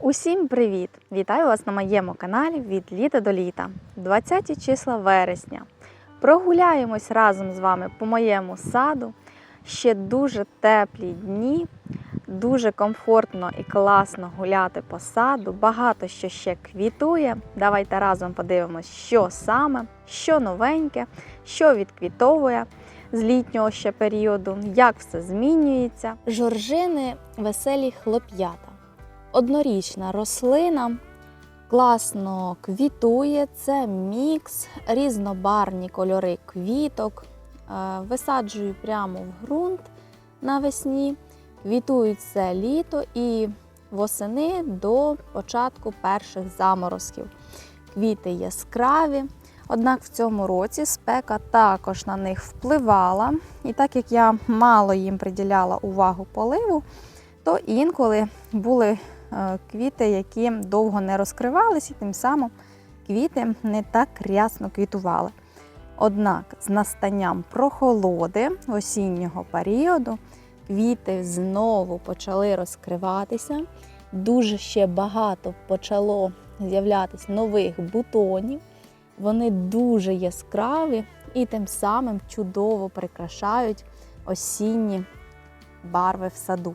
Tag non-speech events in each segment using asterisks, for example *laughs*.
Усім привіт! Вітаю вас на моєму каналі від літа до літа, 20 числа вересня. Прогуляємось разом з вами по моєму саду. Ще дуже теплі дні, дуже комфортно і класно гуляти по саду. Багато що ще квітує. Давайте разом подивимось, що саме, що новеньке, що відквітовує з літнього ще періоду, як все змінюється. Жоржини веселі хлоп'ята однорічна рослина, класно квітує. Це мікс, різнобарні кольори квіток. Е, Висаджую прямо в ґрунт навесні. Квітують все літо і восени до початку перших заморозків. Квіти яскраві. Однак в цьому році спека також на них впливала. І так як я мало їм приділяла увагу поливу, то інколи були квіти, які довго не розкривалися, і тим самим квіти не так рясно квітували. Однак з настанням прохолоди осіннього періоду квіти знову почали розкриватися. Дуже ще багато почало з'являтися нових бутонів. Вони дуже яскраві і тим самим чудово прикрашають осінні барви в саду.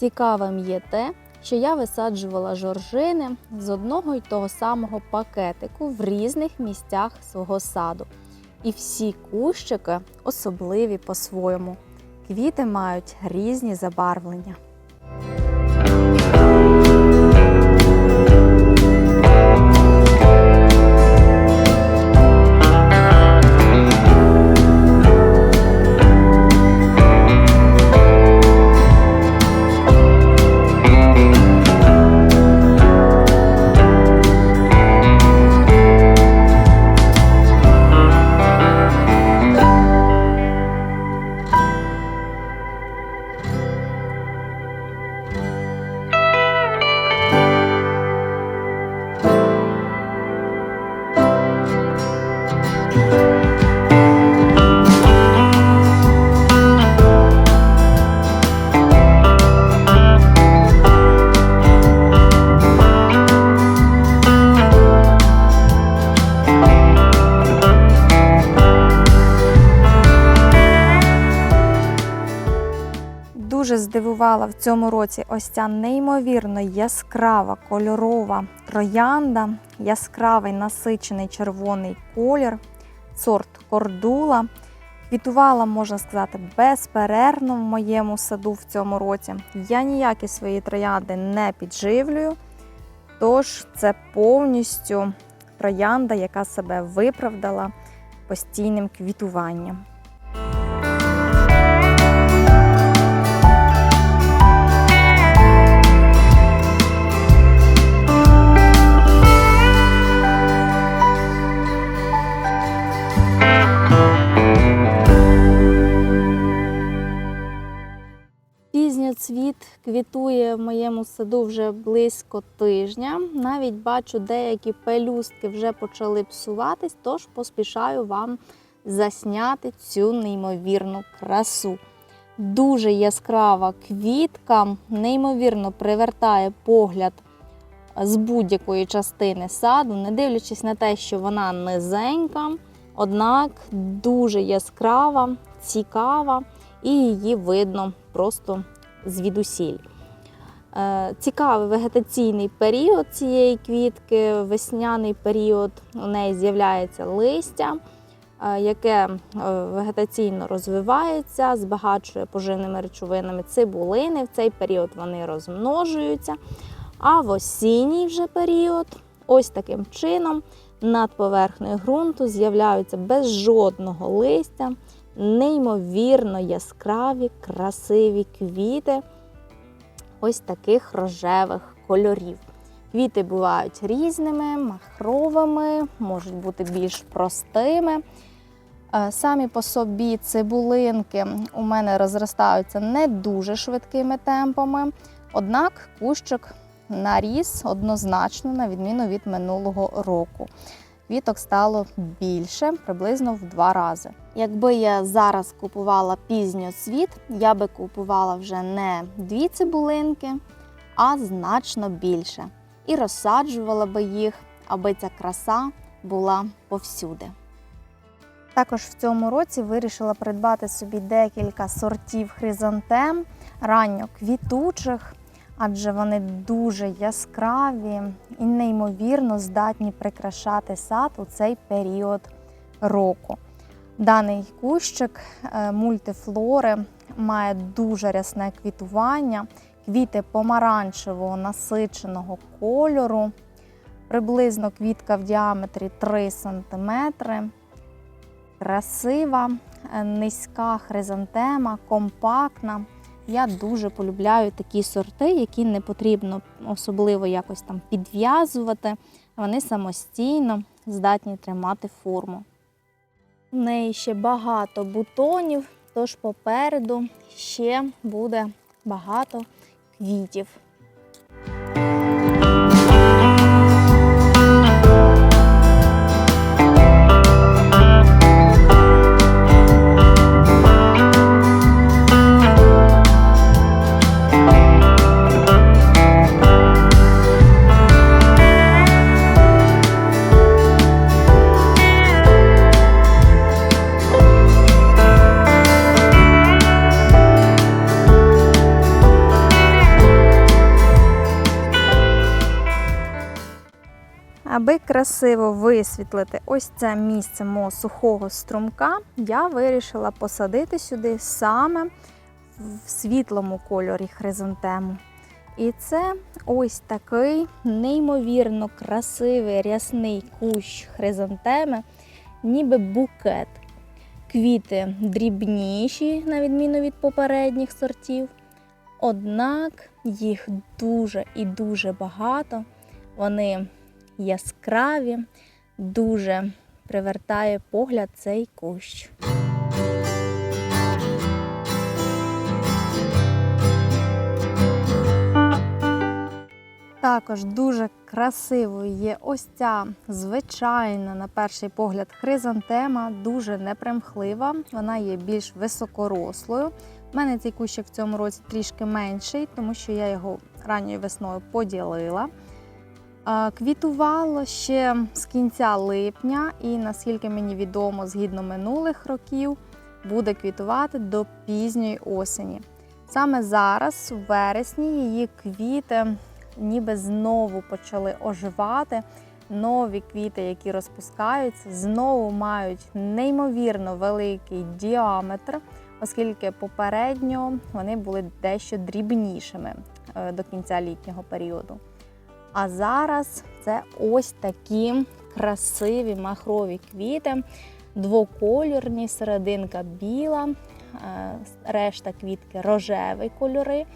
Цікавим є те, що я висаджувала жоржини з одного й того самого пакетику в різних місцях свого саду. І всі кущики особливі по-своєму. Квіти мають різні забарвлення. Здивувала в цьому році ось ця неймовірно яскрава кольорова троянда, яскравий насичений червоний колір, сорт кордула. Квітувала, можна сказати, безперервно в моєму саду в цьому році. Я ніякі свої троянди не підживлюю, тож це повністю троянда, яка себе виправдала постійним квітуванням. Квітує в моєму саду вже близько тижня. Навіть бачу, деякі пелюстки вже почали псуватись, тож поспішаю вам засняти цю неймовірну красу. Дуже яскрава квітка, неймовірно привертає погляд з будь-якої частини саду, не дивлячись на те, що вона низенька, однак дуже яскрава, цікава і її видно просто звідусіль. Е, Цікавий вегетаційний період цієї квітки, весняний період, у неї з'являється листя, е, яке е, вегетаційно розвивається, збагачує поживними речовинами цибулини. В цей період вони розмножуються. А в осінній вже період, ось таким чином, над поверхнею ґрунту з'являються без жодного листя неймовірно яскраві, красиві квіти ось таких рожевих кольорів. Квіти бувають різними, махровими, можуть бути більш простими. Е, Самі по собі цибулинки у мене розростаються не дуже швидкими темпами, однак кущик наріс однозначно, на відміну від минулого року. Квіток стало більше, приблизно в два рази. Якби я зараз купувала пізньоцвіт, я би купувала вже не дві цибулинки, а значно більше. І розсаджувала би їх, аби ця краса була повсюди. Також в цьому році вирішила придбати собі декілька сортів хризантем ранньоквітучих, адже вони дуже яскраві і неймовірно здатні прикрашати сад у цей період року. Даний кущик е, мультифлори має дуже рясне квітування, квіти помаранчевого насиченого кольору, приблизно квітка в діаметрі 3 см. Красива, е, низька хризантема, компактна. Я дуже полюбляю такі сорти, які не потрібно особливо якось там підв'язувати. Вони самостійно здатні тримати форму. У неї ще багато бутонів, тож попереду ще буде багато квітів. Аби красиво висвітлити ось це місце мого сухого струмка, я вирішила посадити сюди саме в світлому кольорі хризантему. І це ось такий неймовірно красивий рясний кущ хризантеми, ніби букет. Квіти дрібніші, на відміну від попередніх сортів. Однак їх дуже і дуже багато. Вони яскраві, дуже привертає погляд цей кущ. Також дуже красивою є ось ця звичайна, на перший погляд, хризантема, дуже непримхлива. Вона є більш високорослою. У мене цей кущик в цьому році трішки менший, тому що я його ранньою весною поділила. Квітувало ще з кінця липня, і наскільки мені відомо, згідно минулих років, буде квітувати до пізньої осені. Саме зараз, у вересні, її квіти ніби знову почали оживати. Нові квіти, які розпускаються, знову мають неймовірно великий діаметр, оскільки попередньо вони були дещо дрібнішими е, до кінця літнього періоду. А зараз це ось такі красиві махрові квіти, двокольорні, серединка біла, е, решта квітки рожеві кольори.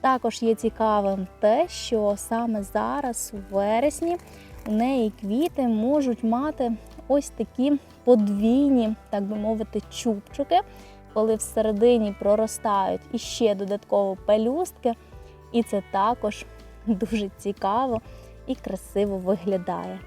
Також є цікавим те, що саме зараз, у вересні, у неї квіти можуть мати ось такі подвійні, так би мовити, чубчики, коли всередині проростають іще додатково пелюстки. І це також *laughs* дуже цікаво і красиво виглядає.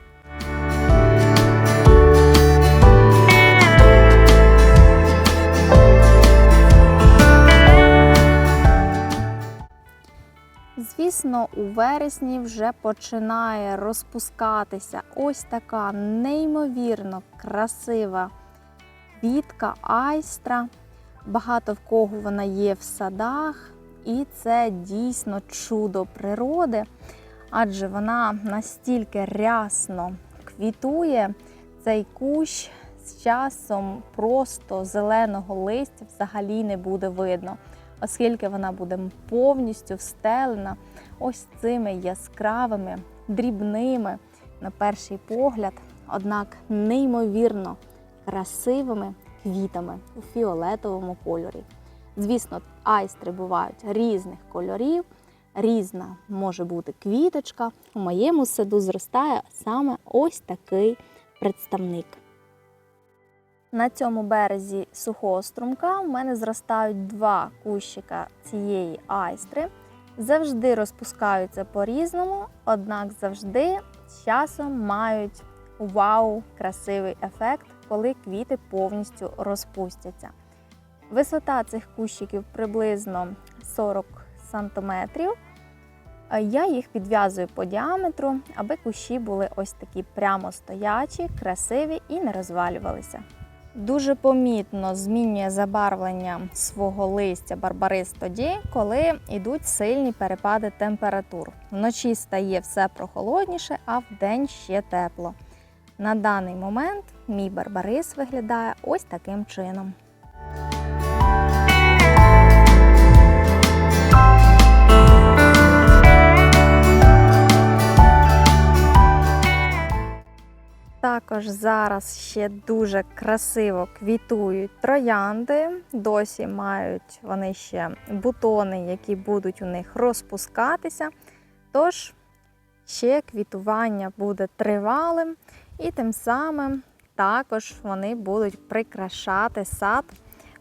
Звісно, у вересні вже починає розпускатися ось така неймовірно красива квітка айстра. Багато в кого вона є в садах, і це дійсно чудо природи, адже вона настільки рясно квітує цей кущ з часом просто зеленого листя взагалі не буде видно, оскільки вона буде повністю встелена ось цими яскравими, дрібними, на перший погляд, однак неймовірно красивими квітами у фіолетовому кольорі. Звісно, айстри бувають різних кольорів, різна може бути квіточка. У моєму саду зростає саме ось такий представник. На цьому березі сухого струмка у мене зростають два кущика цієї айстри. Завжди розпускаються по-різному, однак завжди з часом мають вау, красивий ефект, коли квіти повністю розпустяться. Висота цих кущиків приблизно 40 см. Я їх підв'язую по діаметру, аби кущі були ось такі прямо стоячі, красиві і не розвалювалися. Дуже помітно змінює забарвлення свого листя барбарис тоді, коли йдуть сильні перепади температур. Вночі стає все прохолодніше, а вдень ще тепло. На даний момент мій барбарис виглядає ось таким чином. Також зараз ще дуже красиво квітують троянди. Досі мають вони ще бутони, які будуть у них розпускатися. Тож ще квітування буде тривалим, і тим самим також вони будуть прикрашати сад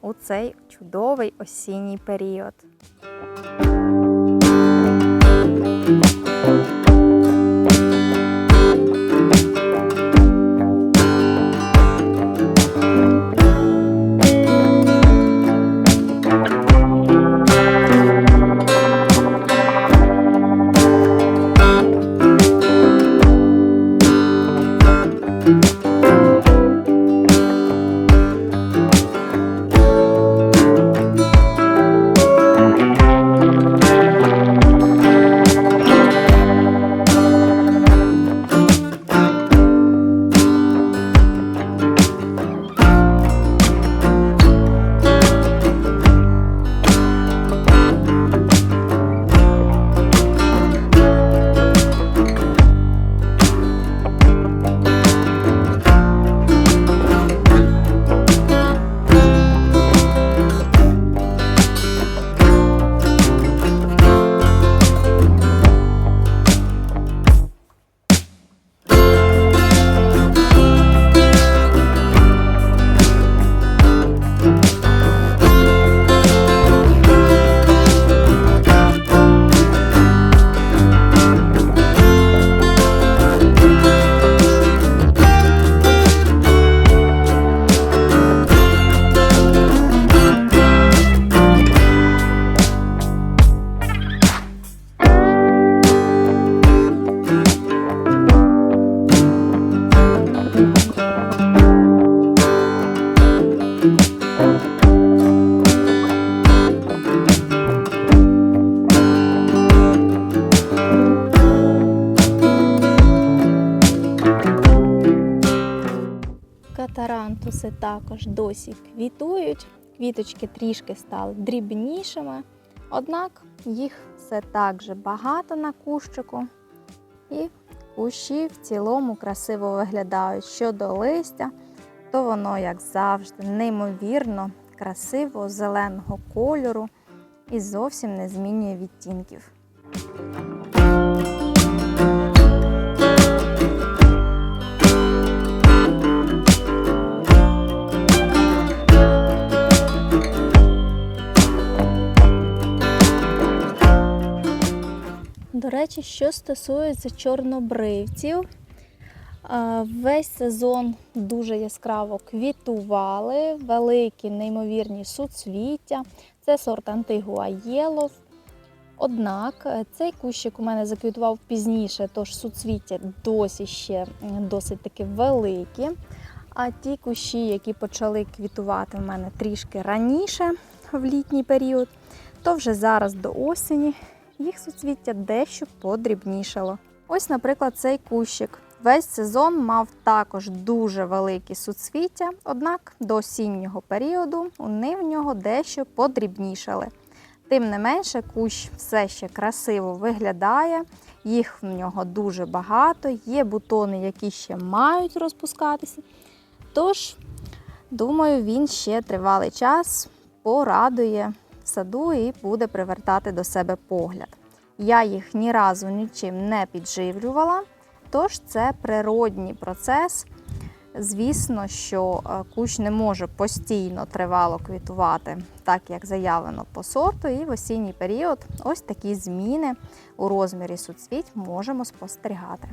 у цей чудовий осінній період. Також досі квітують. Квіточки трішки стали дрібнішими, однак їх все так же багато на кущику. І кущі в цілому красиво виглядають. Щодо листя, то воно, як завжди, неймовірно красивого зеленого кольору і зовсім не змінює відтінків. До речі, що стосується чорнобривців, весь сезон дуже яскраво квітували, великі неймовірні суцвіття. Це сорт Антигуа Єлов. Однак е, цей кущик у мене заквітував пізніше, тож суцвіття досі ще досить таки великі. А ті кущі, які почали квітувати в мене трішки раніше в літній період, то вже зараз до осені їх суцвіття дещо подрібнішало. Ось, наприклад, цей кущик. Весь сезон мав також дуже великі суцвіття, однак до осіннього періоду вони в нього дещо подрібнішали. Тим не менше, кущ все ще красиво виглядає, їх в нього дуже багато, є бутони, які ще мають розпускатися. Тож, думаю, він ще тривалий час порадує саду і буде привертати до себе погляд. Я їх ні разу нічим не підживлювала, тож це природній процес, Звісно, що е, кущ не може постійно тривало квітувати, так як заявлено по сорту, і в осінній період ось такі зміни у розмірі суцвіть можемо спостерігати.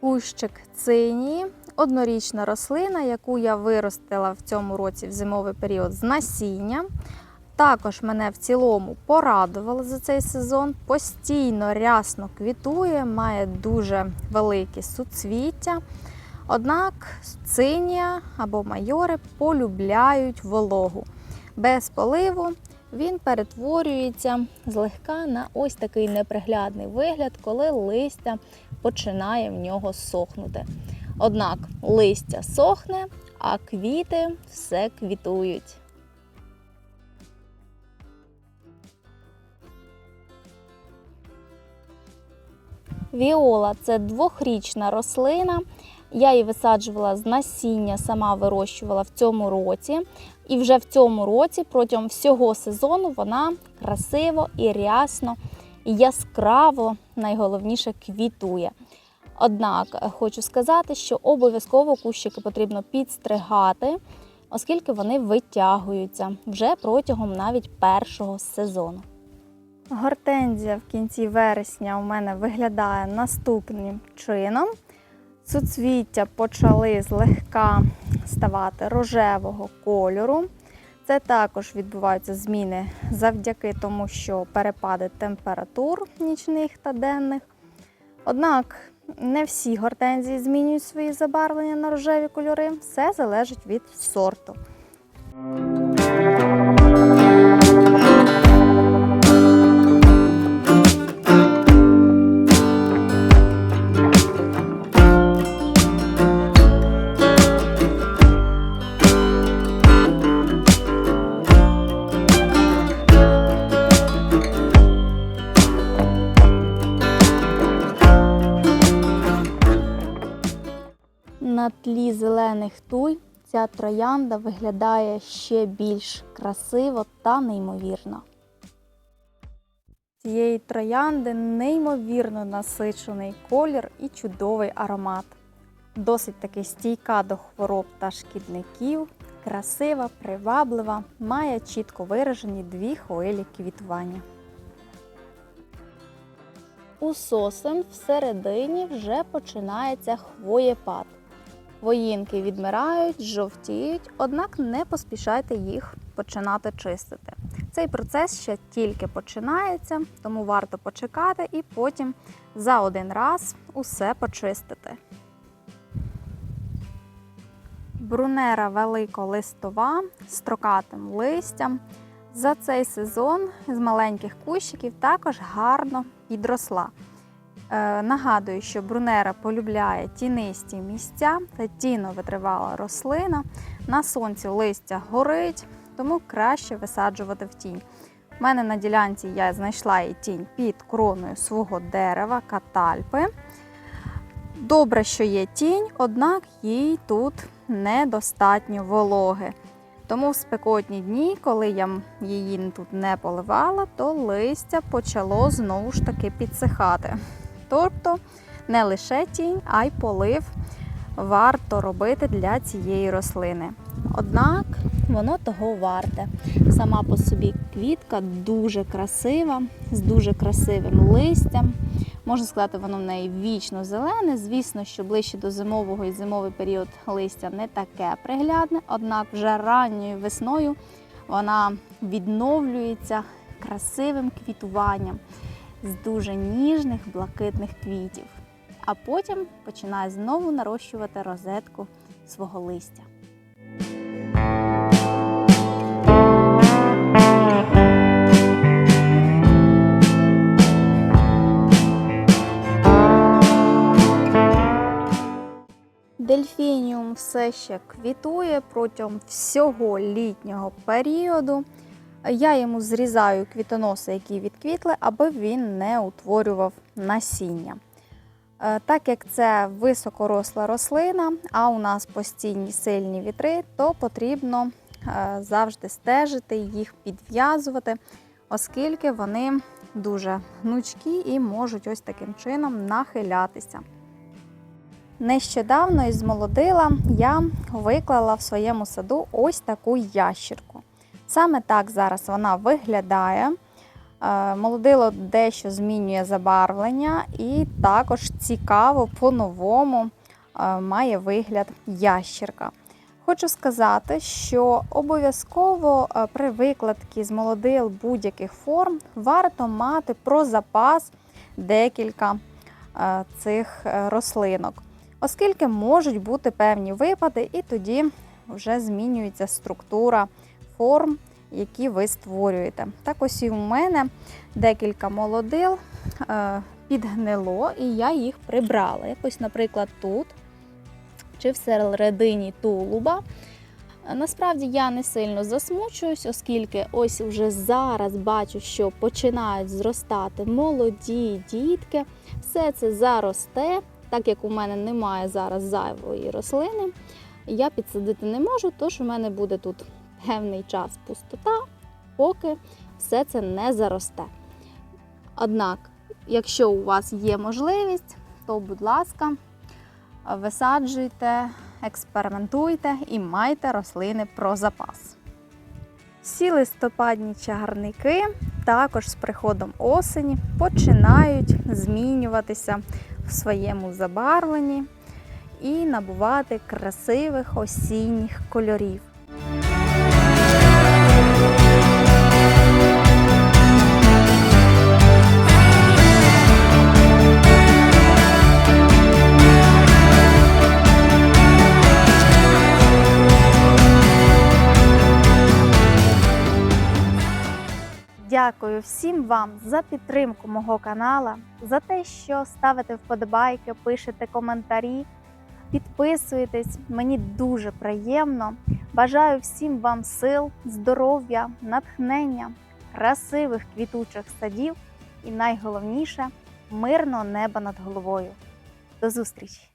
Кущик цинії однорічна рослина, яку я виростила в цьому році в зимовий період з насіння. Також мене в цілому порадувало за цей сезон. Постійно рясно квітує, має дуже великі суцвіття. Однак цинія або майори полюбляють вологу. Без поливу він перетворюється злегка на ось такий неприглядний вигляд, коли листя починає в нього сохнути. Однак листя сохне, а квіти все квітують. Віола це двохрічна рослина. Я її висаджувала з насіння, сама вирощувала в цьому році. І вже в цьому році, протягом всього сезону, вона красиво і рясно, і яскраво, найголовніше, квітує. Однак е, хочу сказати, що обов'язково кущики потрібно підстригати, оскільки вони витягуються вже протягом навіть першого сезону. Гортензія в кінці вересня у мене виглядає наступним чином. Суцвіття почали злегка ставати рожевого кольору. Це також відбуваються зміни завдяки тому, що перепади температур нічних та денних. Однак не всі гортензії змінюють свої забарвлення на рожеві кольори, все залежить від сорту. Тлі зелених туй ця троянда виглядає ще більш красиво та неймовірно. Цієї троянди неймовірно насичений колір і чудовий аромат. Досить таки стійка до хвороб та шкідників, красива, приваблива, має чітко виражені дві хвилі квітування. У сосен всередині вже починається хвоєпад. Воїнки відмирають, жовтіють, однак не поспішайте їх починати чистити. Цей процес ще тільки починається, тому варто почекати і потім за один раз усе почистити. Брунера великолистова з строкатим листям. За цей сезон з маленьких кущиків також гарно підросла. Е, нагадую, що брунера полюбляє тінисті місця та тіно-витривала рослина. На сонці листя горить, тому краще висаджувати в тінь. У мене на ділянці я знайшла її тінь під кроною свого дерева катальпи. Добре, що є тінь, однак їй тут недостатньо вологи. Тому в спекотні дні, коли я її тут не поливала, то листя почало знову ж таки підсихати. Тобто не лише тінь, а й полив варто робити для цієї рослини. Однак воно того варте. Сама по собі квітка дуже красива, з дуже красивим листям. Можна сказати, воно в неї вічно зелене. Звісно, що ближче до зимового і зимовий період листя не таке приглядне, однак вже ранньою весною вона відновлюється красивим квітуванням з дуже ніжних блакитних квітів. А потім починає знову нарощувати розетку свого листя. Дельфініум все ще квітує протягом всього літнього періоду. Я йому зрізаю квітоноси, які відквітли, аби він не утворював насіння. Е, Так як це високоросла рослина, а у нас постійні сильні вітри, то потрібно е, завжди стежити, їх підв'язувати, оскільки вони дуже гнучкі і можуть ось таким чином нахилятися. Нещодавно із молодила я виклала в своєму саду ось таку ящірку. Саме так зараз вона виглядає. Е, Молодило дещо змінює забарвлення, і також цікаво по-новому е, має вигляд ящірка. Хочу сказати, що обов'язково е, при викладці з молодил будь-яких форм варто мати про запас декілька цих рослинок, оскільки можуть бути певні випади, і тоді вже змінюється структура форм, які ви створюєте. Так ось і у мене декілька молодил е, підгнило, і я їх прибрала. Якось, наприклад, тут чи в середині тулуба. Насправді я не сильно засмучуюсь, оскільки ось вже зараз бачу, що починають зростати молоді дітки. Все це заросте, так як у мене немає зараз зайвої рослини, я підсадити не можу, тож у мене буде тут певний час пустота, поки все це не заросте. Однак, якщо у вас є можливість, то, будь ласка, висаджуйте, експериментуйте і майте рослини про запас. Всі листопадні чагарники також з приходом осені починають змінюватися в своєму забарвленні і набувати красивих осінніх кольорів. Дякую всім вам за підтримку мого канала, за те, що ставите вподобайки, пишете коментарі, підписуєтесь. Мені дуже приємно. Бажаю всім вам сил, здоров'я, натхнення, красивих квітучих садів і найголовніше мирного неба над головою. До зустрічі!